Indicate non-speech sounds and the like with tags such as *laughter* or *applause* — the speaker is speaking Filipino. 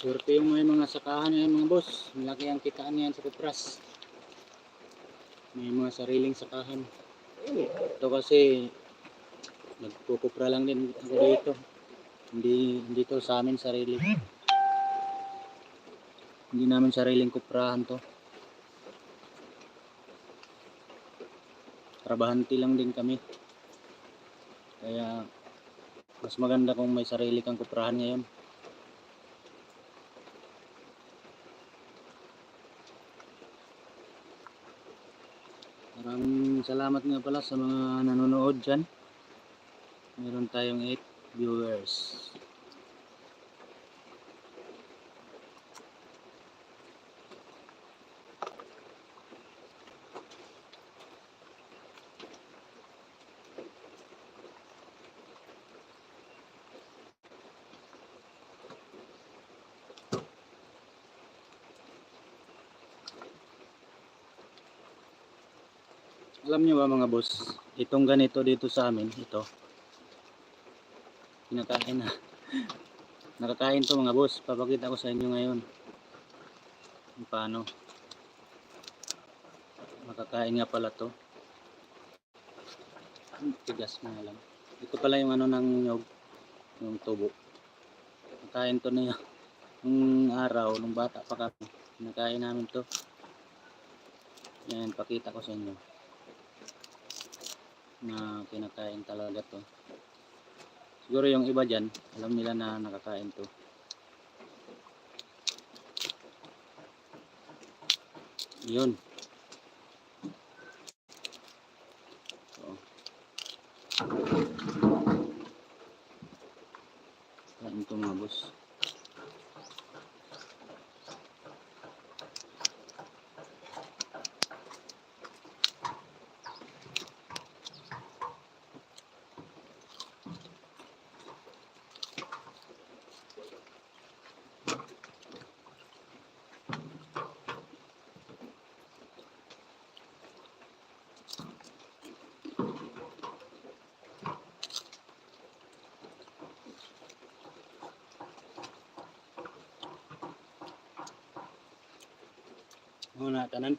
Swerte yung may mga sakahan ngayon mga boss. Malaki ang kitaan niyan sa kupras. May mga sariling sakahan. Ito kasi nagkukupra lang din ako dito. Hindi hindi to sa amin sarili. Hindi namin sariling kuprahan to. Trabahanti lang din kami. Kaya mas maganda kung may sarili kang kuprahan ngayon. Maraming salamat nga pala sa mga nanonood dyan. Meron tayong 8 viewers. Alam niyo ba mga boss, itong ganito dito sa amin, ito. Kinakain na. *laughs* Nakakain to mga boss. Papakita ko sa inyo ngayon. Kung paano. Makakain nga pala to. Hmm, Tigas na lang. Ito pala yung ano ng nyog. Yung tubo. Nakain to na yung, yung araw, nung bata pa kami. Kinakain namin to. Yan, pakita ko sa inyo na kinakain talaga to. Siguro yung iba dyan, alam nila na nakakain to. Yun. So. Kain to mga. Muna tanan.